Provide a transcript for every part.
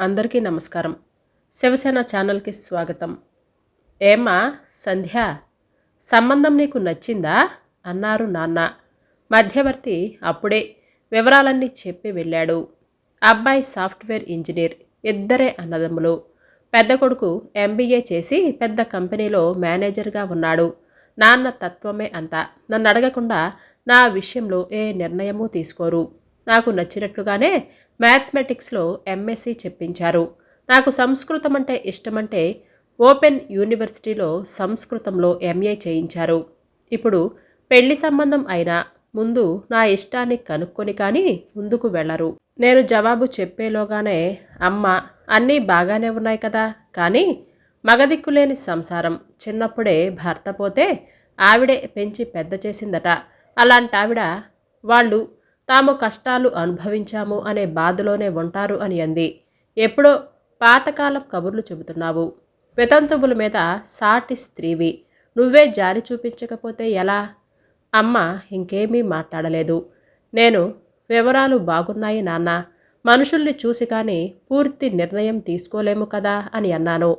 అందరికీ నమస్కారం. శివసేన ఛానల్కి స్వాగతం. ఏమ్మా సంధ్య? సంబంధం నీకు నచ్చిందా? అన్నారు నాన్న. మధ్యవర్తి అప్పుడే వివరాలన్నీ చెప్పి వెళ్ళాడు. అబ్బాయి సాఫ్ట్వేర్ ఇంజనీర్ ఇద్దరే అన్నదమ్ములు. పెద్ద కొడుకు ఎంబీఏ చేసి పెద్ద కంపెనీలో మేనేజర్గా ఉన్నాడు. నాన్న తత్వమే అంతా. నన్ను అడగకుండా నా విషయంలో ఏ నిర్ణయమూ తీసుకోరు. నాకు నచ్చినట్లుగానే మ్యాథమెటిక్స్లో ఎంఎస్సి చెప్పించారు. నాకు సంస్కృతం అంటే ఇష్టమంటే ఓపెన్ యూనివర్సిటీలో సంస్కృతంలో ఎంఏ చేయించారు. ఇప్పుడు పెళ్ళి సంబంధం అయినా ముందు నా ఇష్టాన్ని కనుక్కొని కానీ ముందుకు వెళ్ళరు. నేను జవాబు చెప్పేలోగానే అమ్మ అన్నీ బాగానే ఉన్నాయి కదా కానీ మగదిక్కులేని సంసారం. చిన్నప్పుడే భర్త పోతే ఆవిడే పెంచి పెద్ద చేసిందట. అలాంటి ఆవిడ వాళ్ళు తాము కష్టాలు అనుభవించాము అనే బాధలోనే ఉంటారు అని అంది. ఎప్పుడో పాతకాలం కబుర్లు చెబుతున్నావు. వితంతువుల మీద సాటి స్త్రీవి. నువ్వే జారి చూపించకపోతే ఎలా? అమ్మ ఇంకేమీ మాట్లాడలేదు. నేను వివరాలు బాగున్నాయి నాన్న. మనుషుల్ని చూసి కానీ పూర్తి నిర్ణయం తీసుకోలేము కదా అని అన్నాను.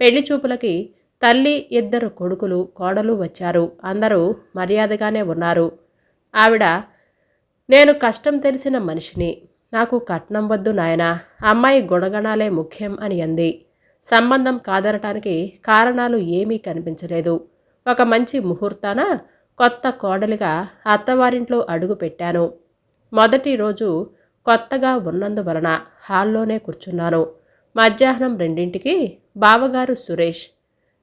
పెళ్ళి చూపులకి తల్లి ఇద్దరు కొడుకులు కోడలు వచ్చారు. అందరూ మర్యాదగానే ఉన్నారు. ఆవిడ నేను కష్టం తెలిసిన మనిషిని. నాకు కట్నం వద్దు నాయన. అమ్మాయి గుణగణాలే ముఖ్యం అని అంది. సంబంధం కాదనటానికి కారణాలు ఏమీ కనిపించలేదు. ఒక మంచి ముహూర్తాన కొత్త కోడలిగా అత్తవారింట్లో అడుగు పెట్టాను. మొదటి రోజు కొత్తగా ఉన్నందువలన హాల్లోనే కూర్చున్నాను. మధ్యాహ్నం రెండింటికి బావగారు సురేష్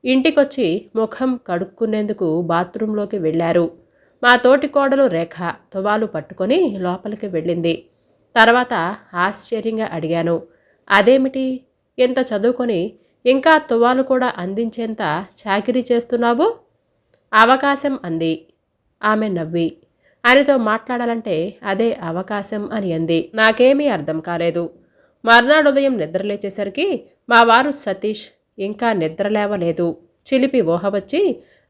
ఇంటికొచ్చి ముఖం కడుక్కునేందుకు బాత్రూంలోకి వెళ్ళారు. మా తోటి కోడలు రేఖ తువాలు పట్టుకొని లోపలికి వెళ్ళింది. తర్వాత ఆశ్చర్యంగా అడిగాను అదేమిటి? ఇంత చదువుకొని ఇంకా తువాలు కూడా అందించేంత చాకిరీ చేస్తున్నావు? అవకాశం అంది. ఆమె నవ్వి ఆయనతో మాట్లాడాలంటే అదే అవకాశం అని అంది. నాకేమీ అర్థం కాలేదు. మర్నాడు ఉదయం నిద్రలేచేసరికి మా వారు సతీష్ ఇంకా నిద్రలేవలేదు చిలిపి ఊహ వచ్చి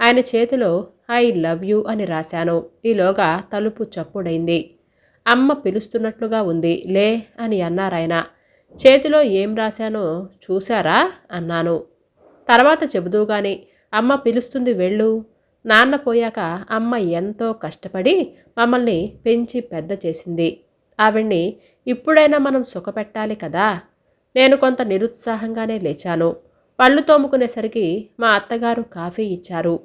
ఆయన చేతిలో ఐ లవ్ యూ అని రాశాను. ఈలోగా తలుపు చప్పుడైంది. అమ్మ పిలుస్తున్నట్లుగా ఉంది లే అని అన్నారాయన. చేతిలో ఏం రాశానో చూశారా? అన్నాను. తర్వాత చెబుదూగాని అమ్మ పిలుస్తుంది వెళ్ళు. నాన్న పోయాక అమ్మ ఎంతో కష్టపడి మమ్మల్ని పెంచి పెద్ద చేసింది. ఆవిడ్ని ఇప్పుడైనా మనం సుఖపెట్టాలి కదా. నేను కొంత నిరుత్సాహంగానే లేచాను. పళ్ళు తోముకునేసరికి మా అత్తగారు కాఫీ ఇచ్చారు.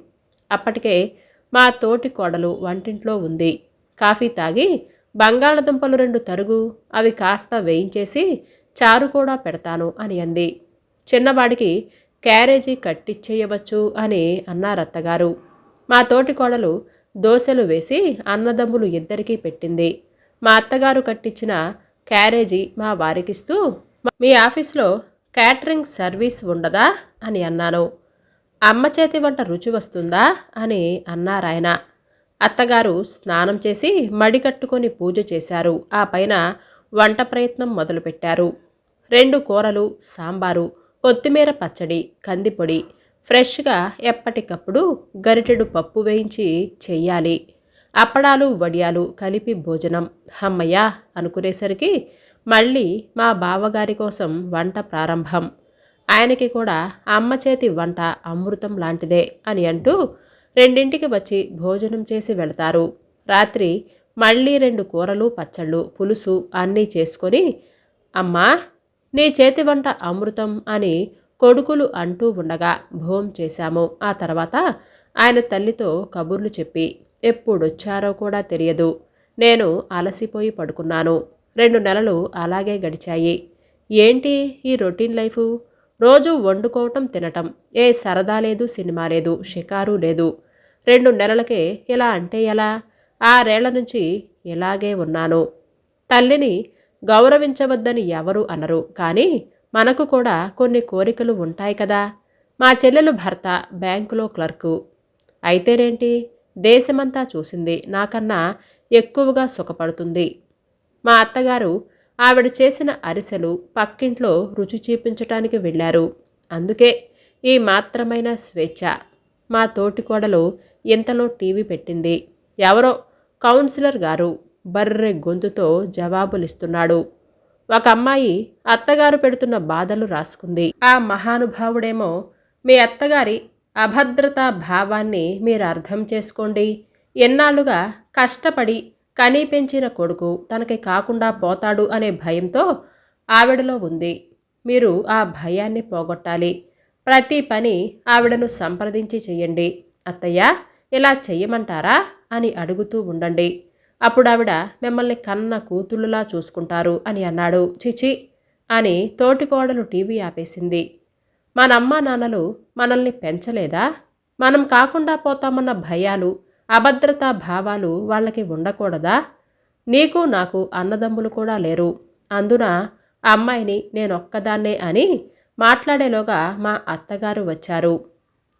అప్పటికే మా తోటి కోడలు వంటింట్లో ఉంది. కాఫీ తాగి బంగాళదుంపలు రెండు తరుగు అవి కాస్త వేయించేసి చారు కూడా పెడతాను అని అంది. చిన్నవాడికి క్యారేజీ కట్టిచ్చేయవచ్చు అని అన్నారత్తగారు. మా తోటి కోడలు దోశలు వేసి అన్నదమ్ములు ఇద్దరికీ పెట్టింది. మా అత్తగారు కట్టించిన క్యారేజీ మా వారికిస్తూ మీ ఆఫీస్లో క్యాటరింగ్ సర్వీస్ ఉండదా అని అన్నాను. అమ్మ చేతి వంట రుచి వస్తుందా అని అన్నారాయన. అత్తగారు స్నానం చేసి మడికట్టుకొని పూజ చేశారు. ఆ పైన వంట ప్రయత్నం మొదలుపెట్టారు. రెండు కూరలు సాంబారు కొత్తిమీర పచ్చడి కందిపొడి ఫ్రెష్గా ఎప్పటికప్పుడు గరిటెడు పప్పు వేయించి చెయ్యాలి. అప్పడాలు వడియాలు కలిపి భోజనం. హమ్మయ్య అనుకునేసరికి మళ్ళీ మా బావగారి కోసం వంట ప్రారంభం. ఆయనకి కూడా అమ్మ చేతి వంట అమృతం లాంటిదే అని అంటూ రెండింటికి వచ్చి భోజనం చేసి వెళతారు. రాత్రి మళ్ళీ రెండు కూరలు పచ్చళ్ళు పులుసు అన్నీ చేసుకొని అమ్మా నీ చేతి వంట అమృతం అని కొడుకులు అంటూ ఉండగా భోం చేశాము. ఆ తర్వాత ఆయన తల్లితో కబుర్లు చెప్పి ఎప్పుడొచ్చారో కూడా తెలియదు. నేను అలసిపోయి పడుకున్నాను. రెండు నెలలు అలాగే గడిచాయి. ఏంటి ఈ రొటీన్ లైఫు? రోజు వండుకోవటం తినటం. ఏ సరదా లేదు సినిమా లేదు షికారు లేదు. రెండు నెలలకే ఇలా అంటే ఎలా? ఆరేళ్ళ నుంచి ఇలాగే ఉన్నాను. తల్లిని గౌరవించవద్దని ఎవరు అనరు. కానీ మనకు కూడా కొన్ని కోరికలు ఉంటాయి కదా. మా చెల్లెలు భర్త బ్యాంకులో క్లర్కు. అయితేనేంటి? దేశమంతా చూసింది. నాకన్నా ఎక్కువగా సుఖపడుతుంది. మా అత్తగారు ఆవిడ చేసిన అరిసెలు పక్కింట్లో రుచి చూపించటానికి వెళ్ళారు. అందుకే ఈ మాత్రమైన స్వేచ్ఛ. మా తోటికోడలు ఇంతలో టీవీ పెట్టింది. ఎవరో కౌన్సిలర్ గారు బర్రె గొంతుతో జవాబులిస్తున్నాడు. ఒక అమ్మాయి అత్తగారు పెడుతున్న బాధలు రాసుకుంది. ఆ మహానుభావుడేమో మీ అత్తగారి అభద్రతా భావాన్ని మీరు అర్థం చేసుకోండి. ఎన్నాళ్ళుగా కష్టపడి కనీ పెంచిన కొడుకు తనకి కాకుండా పోతాడు అనే భయంతో ఆవిడలో ఉంది. మీరు ఆ భయాన్ని పోగొట్టాలి. ప్రతి పని ఆవిడను సంప్రదించి చెయ్యండి అత్తయ్య ఇలా చెయ్యమంటారా? అని అడుగుతూ ఉండండి. అప్పుడు ఆవిడ మిమ్మల్ని కన్న కూతుళ్ళులా చూసుకుంటారు అని అన్నాడు. చిచి అని తోటికోడలు టీవీ ఆపేసింది. మనమ్మ నాన్నలు మనల్ని పెంచలేదా? మనం కాకుండా పోతామన్న భయాలు అభద్రతా భావాలు వాళ్ళకి ఉండకూడదా? నీకు నాకు అన్నదమ్ములు కూడా లేరు. అందున అమ్మాయిని నేనొక్కదాన్నే అని మాట్లాడేలోగా మా అత్తగారు వచ్చారు.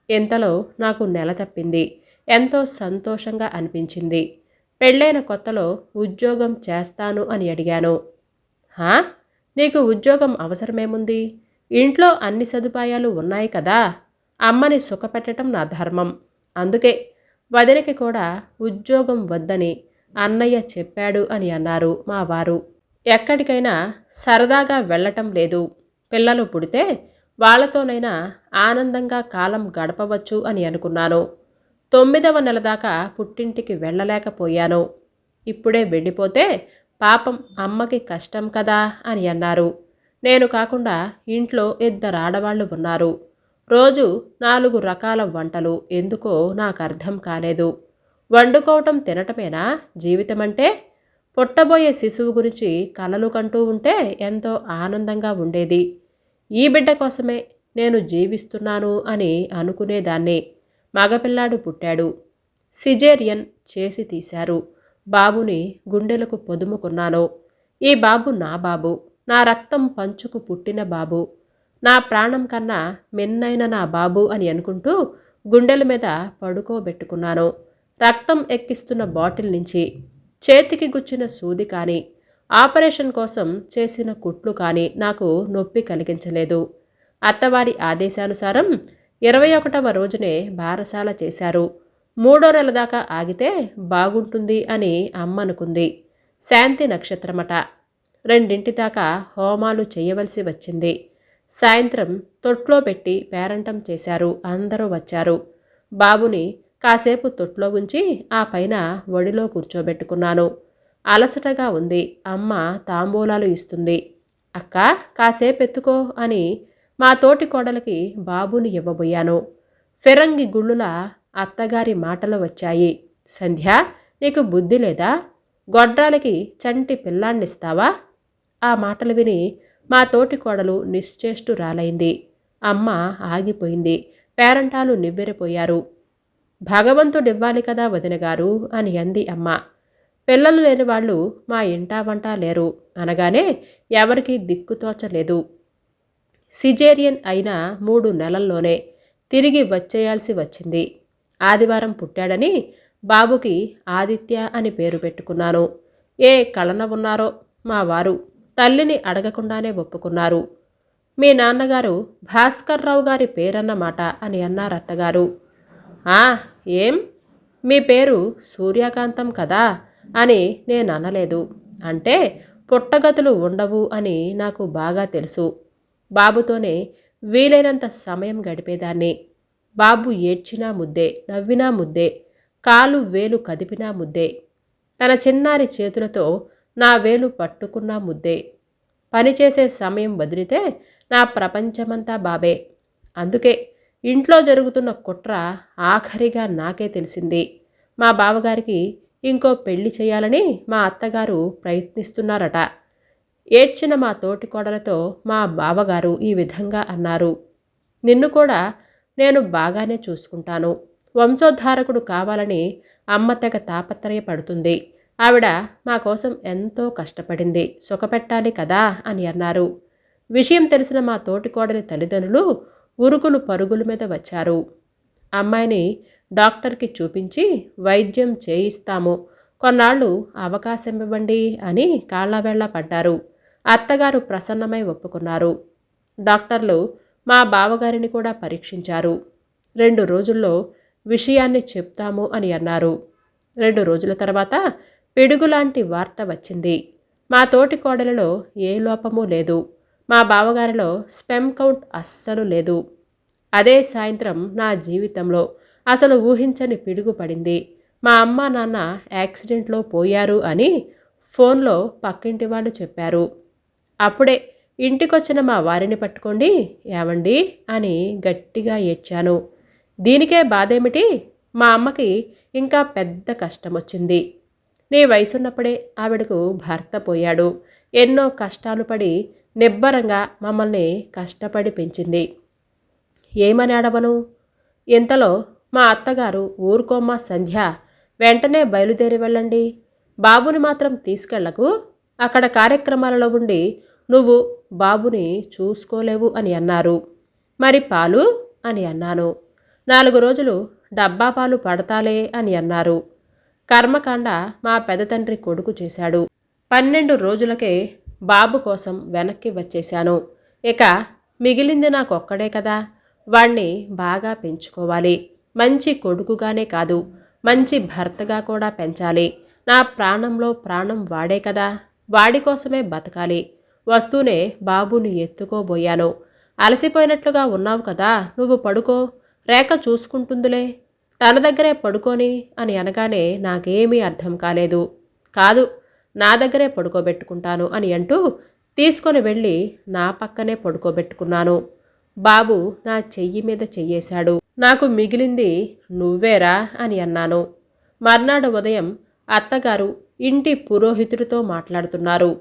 ఇంతలో నాకు నెల తప్పింది. ఎంతో సంతోషంగా అనిపించింది. పెళ్ళైన కొత్తలో ఉద్యోగం చేస్తాను అని అడిగాను. హా? నీకు ఉద్యోగం అవసరమేముంది? ఇంట్లో అన్ని సదుపాయాలు ఉన్నాయి కదా? అమ్మని సుఖపెట్టడం నా ధర్మం. అందుకే వదినకి కూడా ఉద్యోగం వద్దని అన్నయ్య చెప్పాడు అని అన్నారు మా వారు. ఎక్కడికైనా సరదాగా వెళ్ళటం లేదు. పిల్లలు పుడితే వాళ్ళతోనైనా ఆనందంగా కాలం గడపవచ్చు అని అనుకున్నాను. తొమ్మిదవ నెల దాకా పుట్టింటికి వెళ్ళలేకపోయాను. ఇప్పుడే వెళ్ళిపోతే పాపం అమ్మకి కష్టం కదా అని అన్నారు. నేను కాకుండా ఇంట్లో ఇద్దరు ఆడవాళ్ళు ఉన్నారు. రోజు నాలుగు రకాల వంటలు ఎందుకో నాకు అర్థం కాలేదు. వండుకోవటం తినటమేనా జీవితం అంటే పుట్టబోయే శిశువు గురించి కలలు కంటూ ఉంటే ఎంతో ఆనందంగా ఉండేది. ఈ బిడ్డ కోసమే నేను జీవిస్తున్నాను అని అనుకునేదాన్ని. మగపిల్లాడు పుట్టాడు. సిజేరియన్ చేసి తీశారు. బాబుని గుండెలకు పొదుముకున్నాను. ఈ బాబు నా బాబు. నా రక్తం పంచుకు పుట్టిన బాబు. నా ప్రాణం కన్నా మెన్నైన నా బాబు అని అనుకుంటూ గుండెల మీద పడుకోబెట్టుకున్నాను. రక్తం ఎక్కిస్తున్న బాటిల్ నుంచి చేతికి గుచ్చిన సూది కానీ ఆపరేషన్ కోసం చేసిన కుట్లు కానీ నాకు నొప్పి కలిగించలేదు. అత్తవారి ఆదేశానుసారం ఇరవై ఒకటవ రోజునే బారసాల చేశారు. మూడో నెల దాకా ఆగితే బాగుంటుంది అని అమ్మ అనుకుంది. శాంతి నక్షత్రమట. రెండింటి దాకా హోమాలు చేయవలసి వచ్చింది. సాయంత్రం తొట్లో పెట్టి పేరంటం చేశారు. అందరూ వచ్చారు. బాబుని కాసేపు తొట్లో ఉంచి ఆ పైన ఒడిలో కూర్చోబెట్టుకున్నాను. అలసటగా ఉంది. అమ్మ తాంబూలాలు ఇస్తుంది. అక్క కాసేపు ఎత్తుకో అని మా తోటి కోడలికి బాబుని ఇవ్వబోయాను. ఫిరంగి గుళ్ళుల అత్తగారి మాటలు వచ్చాయి. సంధ్య నీకు బుద్ధి లేదా? గొడ్రాలకి చంటి పిల్లాన్నిస్తావా? ఆ మాటలు విని మా తోటి కోడలు నిశ్చేష్టురాలైంది అమ్మ ఆగిపోయింది. పేరంటాలు నివ్వెరపోయారు. భగవంతుడివ్వాలి కదా వదిన గారు అని అంది అమ్మ. పిల్లలు లేని వాళ్ళు మా ఇంటా వంట లేరు అనగానే ఎవరికీ దిక్కుతోచలేదు సిజేరియన్ అయిన మూడు నెలల్లోనే తిరిగి వచ్చేయాల్సి వచ్చింది. ఆదివారం పుట్టాడని బాబుకి ఆదిత్య అని పేరు పెట్టుకున్నాను. ఏ కళన ఉన్నారో మా వారు తల్లిని అడగకుండానే ఒప్పుకున్నారు. మీ నాన్నగారు భాస్కర్రావు గారి పేరన్నమాట అని అన్నారు అత్తగారు. ఆ ఏం? మీ పేరు సూర్యకాంతం కదా? అని నేను అనలేదు అంటే పుట్టగతులు ఉండవు అని నాకు బాగా తెలుసు. బాబుతోనే వీలైనంత సమయం గడిపేదాన్ని. బాబు ఏడ్చినా ముద్దే నవ్వినా ముద్దే కాలు వేలు కదిపినా ముద్దే. తన చిన్నారి చేతులతో నా వేలు పట్టుకున్నా ముద్దే. పనిచేసే సమయం వదిలితే నా ప్రపంచమంతా బాబే. అందుకే ఇంట్లో జరుగుతున్న కుట్ర ఆఖరిగా నాకే తెలిసింది. మా బావగారికి ఇంకో పెళ్ళి చేయాలని మా అత్తగారు ప్రయత్నిస్తున్నారట. ఏడ్చిన మా తోటి కోడలతో మా బావగారు ఈ విధంగా అన్నారు. నిన్ను కూడా నేను బాగానే చూసుకుంటాను. వంశోద్ధారకుడు కావాలని అమ్మ తెగ తాపత్రయపడుతుంది. ఆవిడ మా కోసం ఎంతో కష్టపడింది సుఖపెట్టాలి కదా అని అన్నారు. విషయం తెలిసిన మా తోటికోడలి తల్లిదండ్రులు ఉరుకులు పరుగుల మీద వచ్చారు. అమ్మాయిని డాక్టర్కి చూపించి వైద్యం చేయిస్తాము కొన్నాళ్ళు అవకాశం ఇవ్వండి అని కాళ్ళవేళ్ళ పడ్డారు. అత్తగారు ప్రసన్నమై ఒప్పుకున్నారు. డాక్టర్లు మా బావగారిని కూడా పరీక్షించారు. రెండు రోజుల్లో విషయాన్ని చెప్తాము అని అన్నారు. రెండు రోజుల తర్వాత పిడుగులాంటి వార్త వచ్చింది. మా తోటి కోడలలో ఏ లోపము లేదు. మా బావగారిలో స్పెమ్ కౌంట్ అస్సలు లేదు. అదే సాయంత్రం నా జీవితంలో అసలు ఊహించని పిడుగు పడింది. మా అమ్మ నాన్న యాక్సిడెంట్లో పోయారు అని ఫోన్లో పక్కింటి వాళ్ళు చెప్పారు. అప్పుడే ఇంటికొచ్చిన మా వారిని పట్టుకోండి ఏమండి అని గట్టిగా ఏడ్చాను. దీనికే బాధేమిటి? మా అమ్మకి ఇంకా పెద్ద కష్టం వచ్చింది నీ వయసున్నప్పుడే ఆవిడకు భర్త పోయాడు. ఎన్నో కష్టాలు పడి నిబ్బరంగా మమ్మల్ని కష్టపడి పెంచింది. ఏమని అడవను? ఇంతలో మా అత్తగారు ఊరుకోమ్మ సంధ్య వెంటనే బయలుదేరి వెళ్ళండి. బాబుని మాత్రం తీసుకెళ్ళకు. అక్కడ కార్యక్రమాలలో ఉండి నువ్వు బాబుని చూసుకోలేవు అని అన్నారు. మరి పాలు? అని అన్నాను. నాలుగు రోజులు డబ్బా పాలు పడతాలే అని అన్నారు. కర్మకాండ మా పెదతండ్రి కొడుకు చేశాడు. పన్నెండు రోజులకే బాబు కోసం వెనక్కి వచ్చేశాను. ఇక మిగిలింది నాకొక్కడే కదా. వాణ్ణి బాగా పెంచుకోవాలి. మంచి కొడుకుగానే కాదు మంచి భర్తగా కూడా పెంచాలి. నా ప్రాణంలో ప్రాణం వాడే కదా. వాడి కోసమే బతకాలి. వస్తూనే బాబుని ఎత్తుకోబోయాను. అలసిపోయినట్లుగా ఉన్నావు కదా. నువ్వు పడుకో. రేఖ చూసుకుంటుందిలే. తన దగ్గరే పడుకొని అని అనగానే నాకేమీ అర్థం కాలేదు. కాదు నా దగ్గరే పడుకోబెట్టుకుంటాను అని అంటూ తీసుకొని వెళ్ళి నా పక్కనే పడుకోబెట్టుకున్నాను. బాబు నా చెయ్యి మీద చెయ్యేశాడు. నాకు మిగిలింది నువ్వేరా అని అన్నాను. మర్నాడు ఉదయం అత్తగారు ఇంటి పురోహితుడితో మాట్లాడుతున్నారు.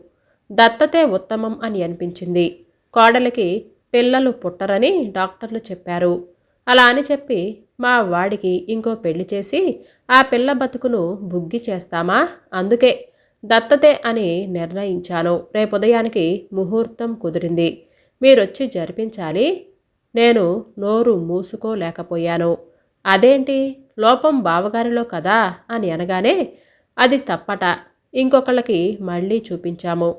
దత్తతే ఉత్తమం అని అనిపించింది. కోడలికి పిల్లలు పుట్టరని డాక్టర్లు చెప్పారు. అలా అని చెప్పి మా వాడికి ఇంకో పెళ్ళి చేసి ఆ పిల్ల బతుకును బుగ్గి చేస్తామా? అందుకే దత్తతే అని నిర్ణయించాను. రేపుదయానికి ముహూర్తం కుదిరింది. మీరొచ్చి జరిపించాలి. నేను నోరు మూసుకోలేకపోయాను. అదేంటి? లోపం బావగారిలో కదా? అని అనగానే అది తప్పట. ఇంకొకళ్ళకి మళ్ళీ చూపించాము.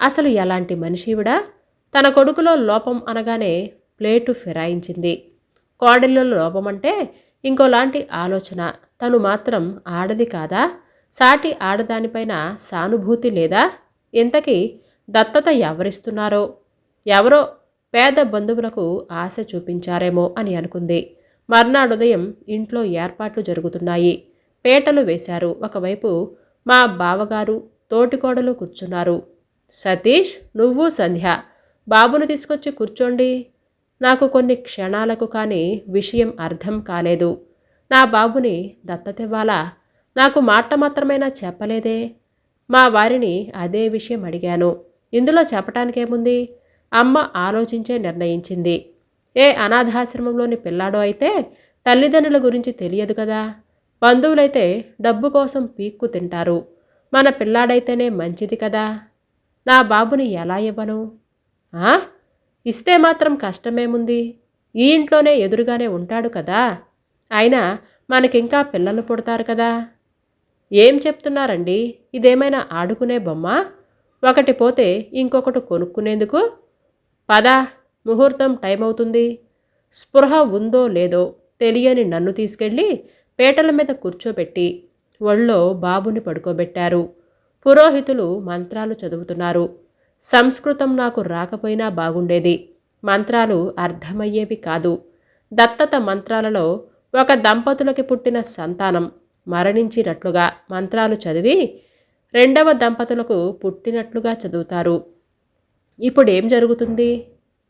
అసలు ఎలాంటి మనిషివిడా? తన కొడుకులో లోపం అనగానే ప్లేటు ఫిరాయించింది. కోడళ్ళలో లోపమంటే ఇంకోలాంటి ఆలోచన. తను మాత్రం ఆడది కాదా? సాటి ఆడదానిపైన సానుభూతి లేదా? ఇంతకీ దత్తత ఎవరిస్తున్నారో? ఎవరో పేద బంధువులకు ఆశ చూపించారేమో అని అనుకుంది. మర్నాడు ఉదయం ఇంట్లో ఏర్పాట్లు జరుగుతున్నాయి. పేటలు వేశారు. ఒకవైపు మా బావగారు తోటికోడలు కూర్చున్నారు. సతీష్ నువ్వు సంధ్య. బాబును తీసుకొచ్చి కూర్చోండి. నాకు కొన్ని క్షణాలకు కానీ విషయం అర్థం కాలేదు. నా బాబుని దత్తతివ్వాలా? నాకు మాట మాత్రమైనా చెప్పలేదే? మా వారిని అదే విషయం అడిగాను. ఇందులో చెప్పటానికేముంది? అమ్మ ఆలోచించే నిర్ణయించింది. ఏ అనాథాశ్రమంలోని పిల్లాడో అయితే తల్లిదండ్రుల గురించి తెలియదు కదా? బంధువులైతే డబ్బు కోసం పీక్కు తింటారు. మన పిల్లాడైతేనే మంచిది కదా? నా బాబుని ఎలా ఇవ్వను? ఆ? ఇస్తే మాత్రం కష్టమేముంది? ఈ ఇంట్లోనే ఎదురుగానే ఉంటాడు కదా? అయినా మనకింకా పిల్లలు పుడతారు కదా? ఏం చెప్తున్నారండి? ఇదేమైనా ఆడుకునే బొమ్మ? ఒకటి పోతే ఇంకొకటి కొనుక్కునేందుకు? పదా ముహూర్తం టైం అవుతుంది స్పృహ ఉందో లేదో తెలియని నన్ను తీసుకెళ్ళి పేటల మీద కూర్చోబెట్టి ఒళ్ళో బాబుని పడుకోబెట్టారు. పురోహితులు మంత్రాలు చదువుతున్నారు. సంస్కృతం నాకు రాకపోయినా బాగుండేది. మంత్రాలు అర్థమయ్యేవి కాదు. దత్తత మంత్రాలలో ఒక దంపతులకి పుట్టిన సంతానం. మరణించినట్లుగా మంత్రాలు చదివి రెండవ దంపతులకు పుట్టినట్లుగా చదువుతారు. ఇప్పుడు ఏం జరుగుతుంది?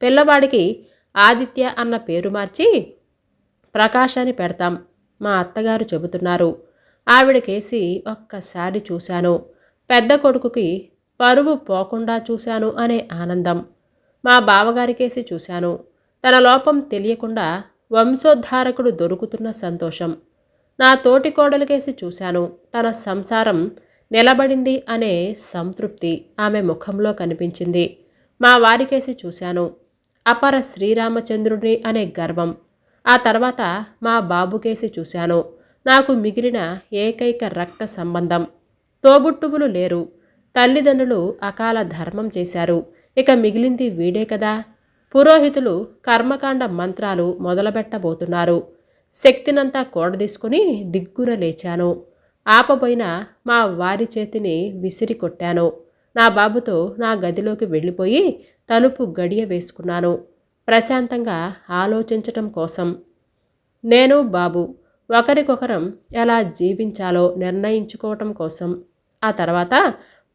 పిల్లవాడికి ఆదిత్య అన్న పేరు మార్చి ప్రకాశాన్ని పెడతాం. మా అత్తగారు చెబుతున్నారు. ఆవిడకేసి ఒక్కసారి చూశాను. పెద్ద కొడుకుకి పరువు పోకుండా చూశాను అనే ఆనందం. మా బావగారికేసి చూశాను. తన లోపం తెలియకుండా వంశోద్ధారకుడు దొరుకుతున్న సంతోషం. నా తోటి కోడలికేసి చూశాను. తన సంసారం నిలబడింది అనే సంతృప్తి ఆమె ముఖంలో కనిపించింది. మా వారికేసి చూశాను. అపర శ్రీరామచంద్రుడిని అనే గర్వం. ఆ తర్వాత మా బాబుకేసి చూశాను. నాకు మిగిలిన ఏకైక రక్త సంబంధం. తోబుట్టువులు లేరు. తల్లిదండ్రులు అకాల ధర్మం చేశారు. ఇక మిగిలింది వీడే కదా. పురోహితులు కర్మకాండ మంత్రాలు మొదలుపెట్టబోతున్నారు. శక్తినంతా కూడదీసుకుని దిగ్గున లేచాను. ఆపబోయిన మా వారి చేతిని విసిరి కొట్టాను. నా బాబుతో నా గదిలోకి వెళ్ళిపోయి తలుపు గడియ వేసుకున్నాను. ప్రశాంతంగా ఆలోచించటం కోసం. నేను బాబు ఒకరికొకరం ఎలా జీవించాలో నిర్ణయించుకోవటం కోసం. ఆ తర్వాత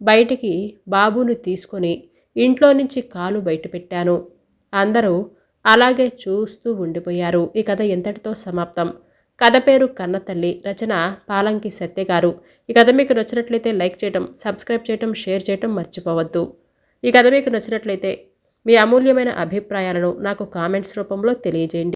బయటికి బాబుని తీసుకొని ఇంట్లో నుంచి కాలు బయట పెట్టాను అందరూ అలాగే చూస్తూ ఉండిపోయారు. ఈ కథ ఎంతటితో సమాప్తం. కథ పేరు కన్నతల్లి రచన పాలంకి సత్య గారు. ఈ కథ మీకు నచ్చినట్లయితే లైక్ చేయటం సబ్స్క్రైబ్ చేయటం షేర్ చేయటం మర్చిపోవద్దు. ఈ కథ మీకు నచ్చినట్లయితే మీ అమూల్యమైన అభిప్రాయాలను నాకు కామెంట్స్ రూపంలో తెలియజేయండి.